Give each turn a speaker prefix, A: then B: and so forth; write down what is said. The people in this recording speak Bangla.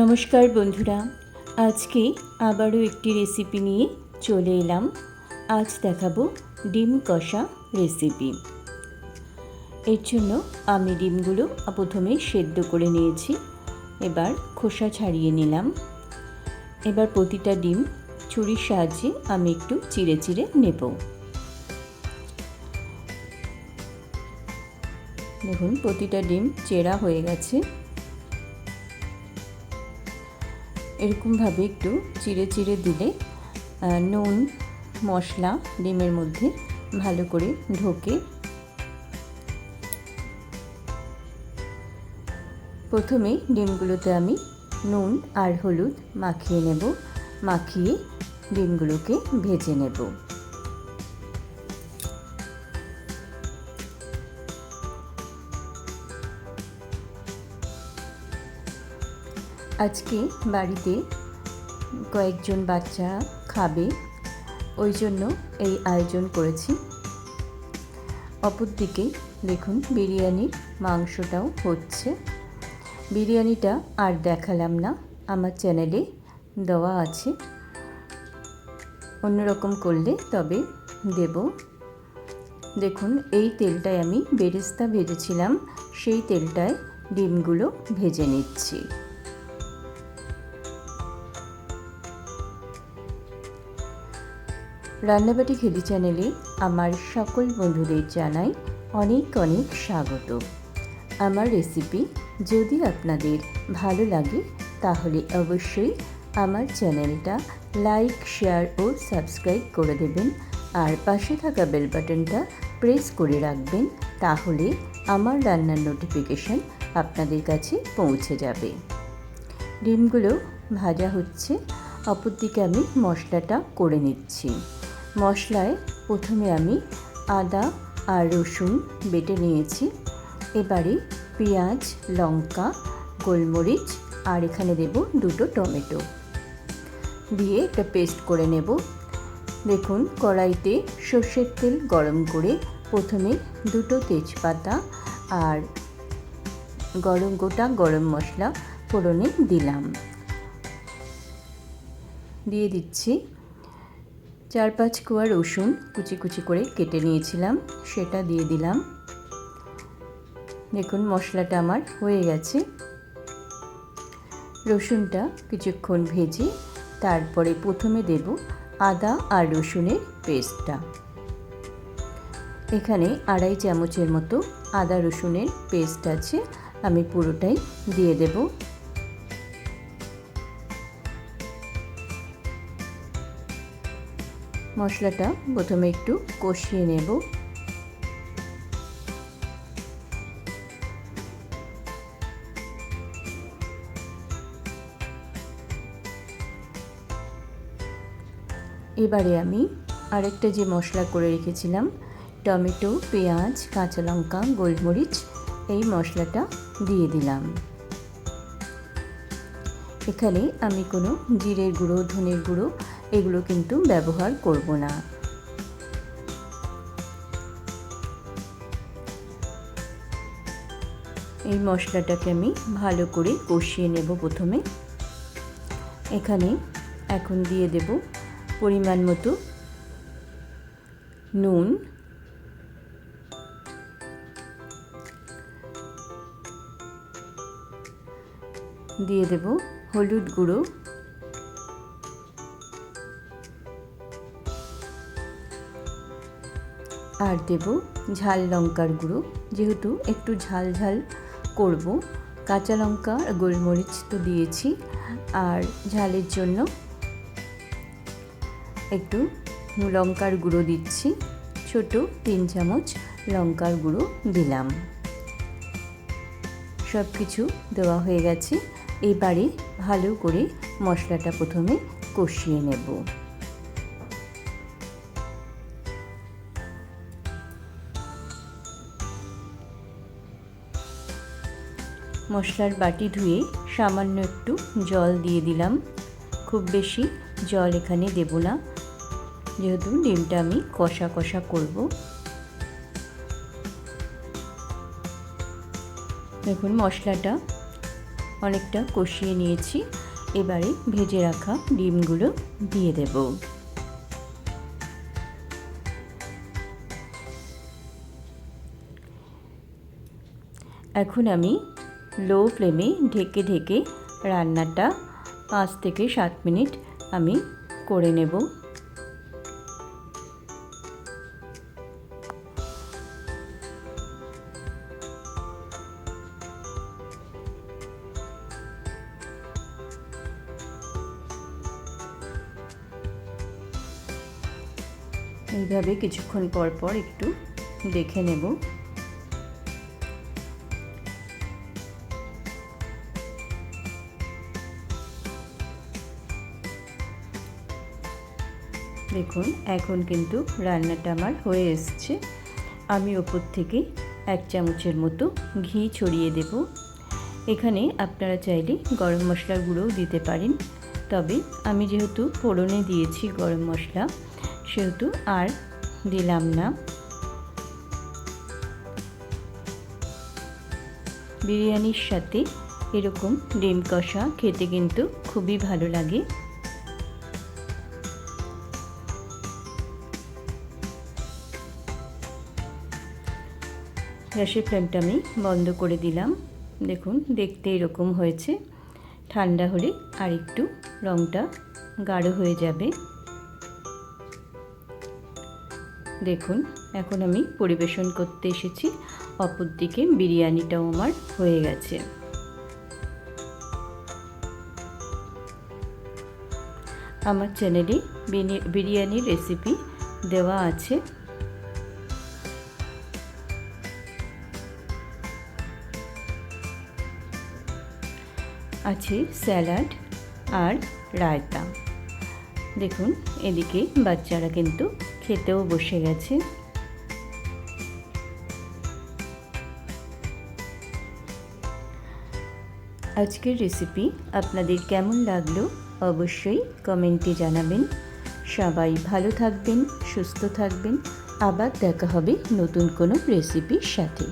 A: নমস্কার বন্ধুরা, আজকে আবারও একটি রেসিপি নিয়ে চলে এলাম। আজ দেখাবো ডিম কষা রেসিপি এর জন্য আমি ডিমগুলো প্রথমে সেদ্ধ করে নিয়েছি, এবার খোসা ছাড়িয়ে নিলাম। এবার প্রতিটা ডিম ছুরির সাহায্যে আমি একটু চিড়ে চিড়ে নেব। দেখুন, প্রতিটা ডিম চেরা হয়ে গেছে। এরকমভাবে একটু চিড়ে চিড়ে দিলে নুন, মশলা, ডিমের মধ্যে ভালো করে ঢোকে। প্রথমে ডিমগুলোতে আমি নুন আর হলুদ মাখিয়ে নেব, মাখিয়ে ডিমগুলোকে ভেজে নেব। আজকে বাড়িতে কয়েকজন বাচ্চা খাবে, ওই জন্য এই আয়োজন করেছি। অপরদিকে দেখুন বিরিয়ানির মাংসটাও হচ্ছে। বিরিয়ানিটা আর দেখালাম না, আমার চ্যানেলে দেওয়া আছে। অন্যরকম করলে তবে দেব। দেখুন এই তেলটায় আমি বেরেস্তা ভেজেছিলাম, সেই তেলটায় ডিমগুলো ভেজে নিচ্ছি। রান্নাবাটি খেদি চ্যানেলে আমার সকল বন্ধুদের জানাই অনেক অনেক স্বাগত। আমার রেসিপি যদি আপনাদের ভালো লাগে, তাহলে অবশ্যই আমার চ্যানেলটা লাইক শেয়ার ও সাবস্ক্রাইব করে দেবেন আর পাশে থাকা বেল বাটনটা প্রেস করে রাখবেন, তাহলে আমার রান্নার নোটিফিকেশান আপনাদের কাছে পৌঁছে যাবে। ডিমগুলো ভাজা হচ্ছে, অপরদিকে আমি মশলাটা করে নিচ্ছি। মশলায় প্রথমে আমি আদা আর রসুন বেটে নিয়েছি। এবারে পেঁয়াজ, লঙ্কা, গোলমরিচ আর এখানে দেব দুটো টমেটো। দিয়ে একটা পেস্ট করে নেব। দেখুন, কড়াইতে সর্ষের তেল গরম করে প্রথমে দুটো তেজপাতা আর গরম, গোটা গরম মশলা ফোড়নে দিলাম। দিয়ে দিচ্ছি চার পাঁচ কোয়া রসুন কুচি কুচি করে কেটে নিয়েছিলাম, সেটা দিয়ে দিলাম। দেখুন, মশলাটা আমার হয়ে গেছে। রসুনটা কিছুক্ষণ ভেজে তারপরে প্রথমে দেব আদা আর রসুনের পেস্টটা। এখানে আড়াই চামচের মতো আদা রসুনের পেস্ট আছে, আমি পুরোটাই দিয়ে দেব। মশলাটা প্রথমে একটু কষিয়ে নেব। এবারে আমি আরেকটা যে মশলা করে রেখেছিলাম, টমেটো, পেঁয়াজ, কাঁচা লঙ্কা, গোলমরিচ, এই মশলাটা দিয়ে দিলাম। এখানে আমি কোনো জিরের গুঁড়ো, ধনের গুঁড়ো এগুলো কিন্তু ব্যবহার করব না। এই মশলাটাকে আমি ভালো করে কষিয়ে নেব প্রথমে। এখানে এখন দিয়ে দেব পরিমাণ মতো নুন দিয়ে দেব হলুদ গুঁড়ো। আর দেব ঝাল লঙ্কার গুঁড়ো। যেহেতু একটু ঝাল ঝাল করব, কাঁচা লঙ্কা আর গোলমরিচ তো দিয়েছি। আর ঝালের জন্য একটু লঙ্কার গুঁড়ো দিচ্ছি। ছোট তিন চামচ লঙ্কার গুঁড়ো দিলাম। সব কিছু দেওয়া হয়ে গেছে। এবারে ভালো করে মশলাটা প্রথমে কষিয়ে নেব। মশলার বাটি ধুয়ে সামান্য একটু জল দিয়ে দিলাম। খুব বেশি জল এখানে দেব না। যেহেতু ডিমটা আমি কষা কষা করব। দেখুন মশলাটা অনেকটা কষিয়ে নিয়েছি। এবারে ভেজে রাখা ডিমগুলো দিয়ে দেব। এখন আমি লো ফ্লেমে ঢেকে ঢেকে রান্নাটা পাঁচ থেকে সাত মিনিট আমি করে নেব। এইভাবে কিছুক্ষণ পর পর একটু দেখে নেব। দেখুন, এখন কিন্তু রান্নাটা আমার হয়ে এসছে। আমি ওপর থেকে এক চামচের মতো ঘি ছড়িয়ে দেব। এখানে আপনারা চাইলে গরম মশলার গুঁড়োও দিতে পারেন। তবে আমি যেহেতু ফোড়নে দিয়েছি গরম মশলা সেহেতু আর দিলাম না। বিরিয়ানির সাথে এরকম ডিম কষা খেতে কিন্তু খুবই ভালো লাগে। গ্যাসের ফ্লেমটা আমি বন্ধ করে দিলাম। দেখুন, দেখতে এরকম হয়েছে। ঠান্ডা হলে আর একটু রঙটা গাঢ় হয়ে যাবে। দেখুন, এখন আমি পরিবেশন করতে এসেছি। অপর দিকে বিরিয়ানিটাও আমার হয়ে গেছে। আমার চ্যানেলে বিরিয়ানির রেসিপি দেওয়া আছে। আছে স্যালাড আর রায়তা। দেখুন, এদিকে বাচ্চারা কিন্তু খেতেও বসে গেছে। আজকের রেসিপি আপনাদের কেমন লাগল অবশ্যই কমেন্টে জানাবেন। সবাই ভালো থাকবেন, সুস্থ থাকবেন। আবার দেখা হবে নতুন কোনো রেসিপির সাথে।